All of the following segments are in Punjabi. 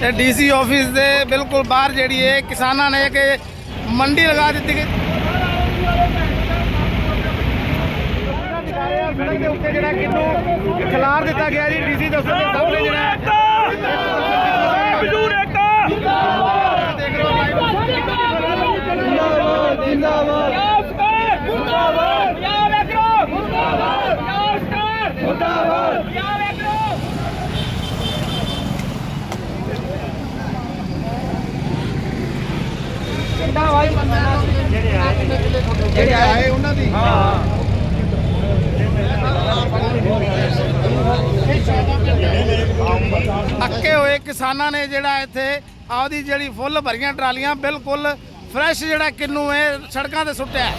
ਤੇ ਡੀਸੀ ਆਫਿਸ ਦੇ ਬਿਲਕੁਲ ਬਾਹਰ ਜਿਹੜੀ ਹੈ ਕਿਸਾਨਾਂ ਨੇ ਕਿ ਮੰਡੀ ਲਗਾ ਦਿੱਤੀ ਗਈ। ਸੜਕ ਦੇ ਉੱਤੇ ਜਿਹੜਾ ਕਿੰਨੂੰ ਖਿਲਾਰ ਦਿੱਤਾ ਗਿਆ ਜੀ, ਡੀਸੀ ਦਫ਼ਤਰ ਦੇ ਸਾਹਮਣੇ ਜਿਹੜਾ ਮਜ਼ਦੂਰ ਏਕਾ ਦੇਖ ਰਹੇ ਹੋ ਜਿਹੜੇ ਆਏ ਉਹਨਾਂ ਦੀ ਅੱਕੇ ਹੋਏ ਕਿਸਾਨਾਂ ਨੇ ਜਿਹੜਾ ਇੱਥੇ ਆਪਦੀ ਜਿਹੜੀ ਫੁੱਲ ਭਰੀਆਂ ਟਰਾਲੀਆਂ ਬਿਲਕੁਲ ਫਰੈਸ਼ ਜਿਹੜਾ ਕਿੰਨੂ ਹੈ, ਸੜਕਾਂ ਤੇ ਸੁੱਟਿਆ।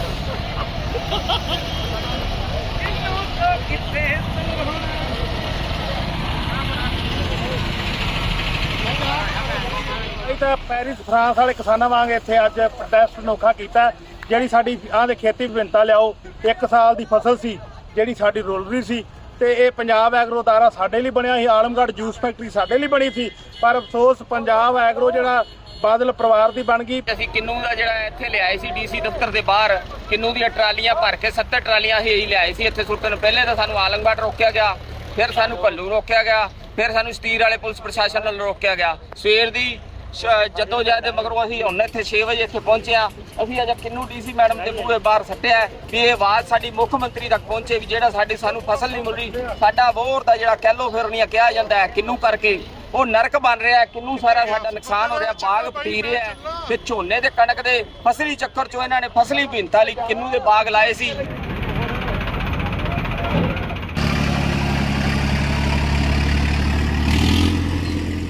ਹੈ। ਪੈਰਿਸ ਫਰਾਂਸ ਵਾਲੇ ਕਿਸਾਨਾਂ ਵਾਂਗ ਇੱਥੇ ਅੱਜ ਪ੍ਰੋਟੈਸਟ ਅਨੋਖਾ ਕੀਤਾ। ਜਿਹੜੀ ਸਾਡੀ ਆਹ ਦੇ ਖੇਤੀ ਵਿਭਿੰਨਤਾ ਲਿਆਓ, ਇੱਕ ਸਾਲ ਦੀ ਫਸਲ ਸੀ, ਜਿਹੜੀ ਸਾਡੀ ਰੁਲ ਰਹੀ ਸੀ, ਤੇ ਇਹ ਪੰਜਾਬ ਐਗਰੋ ਤਾਰਾ ਸਾਡੇ ਲਈ ਬਣਿਆ ਸੀ, ਆਲਮਗੜ੍ਹ ਜੂਸ ਫੈਕਟਰੀ ਸਾਡੇ ਲਈ ਬਣੀ ਸੀ, ਪਰ ਅਫਸੋਸ, ਪੰਜਾਬ ਐਗਰੋ ਜਿਹੜਾ ਬਾਦਲ ਪਰਿਵਾਰ ਦੀ ਬਣ ਗਈ। ਅਸੀਂ ਕਿੰਨੂ ਦਾ ਜਿਹੜਾ ਇੱਥੇ ਲਿਆਏ ਸੀ ਡੀਸੀ ਦਫ਼ਤਰ ਦੇ ਬਾਹਰ, ਕਿੰਨੂ ਦੀਆਂ ਟਰਾਲੀਆਂ ਭਰ ਕੇ 70 ਟਰਾਲੀਆਂ ਹੀ ਲਿਆਏ ਸੀ, ਇੱਥੇ ਸੁੱਟਣ ਪਹਿਲੇ ਤਾਂ ਸਾਨੂੰ ਆਲਮਗੜ੍ਹ ਰੋਕਿਆ ਗਿਆ, ਫਿਰ ਸਾਨੂੰ ਭੱਲੂ ਰੋਕਿਆ ਗਿਆ, ਫਿਰ ਸਾਨੂੰ ਸਤੀਰ ਵਾਲੇ ਪੁਲਿਸ ਪ੍ਰਸ਼ਾਸਨ ਨਾਲ ਰੋਕਿਆ ਗਿਆ। ਸਵੇਰ ਦੀ ਜਦੋਂ ਜਾਂਦੇ ਮਗਰੋਂ ਅਸੀਂ ਹੁਣ ਇੱਥੇ 6 ਵਜੇ ਇੱਥੇ ਪਹੁੰਚੇ ਅਸੀਂ ਅਜਾ ਕਿੰਨੂ ਡੀਸੀ ਮੈਡਮ ਦੇ ਬੂਹੇ ਬਾਹਰ ਸੱਟਿਆ ਵੀ ਇਹ ਆਵਾਜ਼ ਸਾਡੀ ਮੁੱਖ ਮੰਤਰੀ ਤੱਕ ਪਹੁੰਚੇ ਵੀ ਜਿਹੜਾ ਸਾਡੀ ਸਾਨੂੰ ਫਸਲ ਨਹੀਂ ਮਿਲ ਰਹੀ। ਸਾਡਾ ਵੋਰ ਦਾ ਜਿਹੜਾ ਕੈਲੋ ਫਿਰਨੀਆ ਕਿਹਾ ਜਾਂਦਾ ਹੈ ਕਿੰਨੂ ਕਰਕੇ। ਉਹ ਨਰਕ ਬਣ ਰਿਹਾ ਕਿੰਨੂ ਸਾਰਾ ਸਾਡਾ ਨੁਕਸਾਨ ਹੋ ਰਿਹਾ, ਬਾਗ ਪੀ ਰਿਹਾ ਤੇ ਝੋਨੇ ਤੇ ਕਣਕ ਦੇ ਫਸਲੀ ਚੱਕਰ ਚੋਂ ਇਹਨਾਂ ਨੇ ਫਸਲੀ ਭਿੰਨਤਾ ਲਈ ਕਿੰਨੂ ਦੇ ਬਾਗ ਲਾਏ ਸੀ।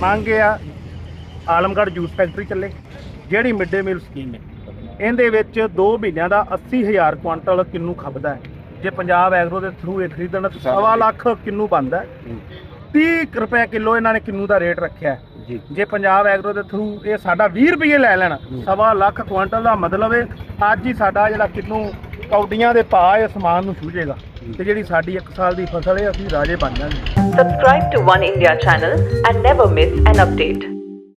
ਮੰਗ ਆਲਮਗੜ੍ਹ ਜੂਸ ਫੈਕਟਰੀ ਚੱਲੇ ਜਿਹੜੀ ਮਿਡ ਡੇ ਮੀਲ ਸਕੀਮ ਹੈ। ਇਹਦੇ ਵਿੱਚ 2 ਮਹੀਨਿਆਂ ਦਾ 80000 ਕੁਆਂਟਲ ਕਿੰਨੂ ਖਪਦਾ ਹੈ। ਜੇ ਪੰਜਾਬ ਐਗਰੋ ਦੇ ਥਰੂ ਇਹ ਖਰੀਦਣ ਤਾਂ ਸਵਾ ਲੱਖ ਕਿੰਨੂ ਬਣਦਾ ਹੈ। 30 ਰੁਪਏ ਕਿਲੋ ਇਹਨਾਂ ਨੇ ਕਿੰਨੂ ਦਾ ਰੇਟ ਰੱਖਿਆ ਹੈ। ਜੇ। ਪੰਜਾਬ ਐਗਰੋ ਦੇ ਥਰੂ ਇਹ ਸਾਡਾ 20 ਰੁਪਏ ਲੈ ਲੈਣ ਸਵਾ ਲੱਖ ਕੁਆਂਟਲ ਦਾ ਮਤਲਬ ਹੈ ਅੱਜ ਹੀ ਸਾਡਾ ਜਿਹੜਾ ਕਿੰਨੂ ਕੌਡੀਆਂ ਦੇ ਭਾਅ ਇਹ ਸਮਾਨ ਨੂੰ ਛੂਜੇਗਾ ਤੇ ਜਿਹੜੀ ਸਾਡੀ 1 ਸਾਲ ਦੀ ਫਸਲ ਹੈ ਅਸੀਂ ਰਾਜੇ ਬਣ ਜਾਵਾਂਗੇ। Subscribe to One India channel and never miss an update.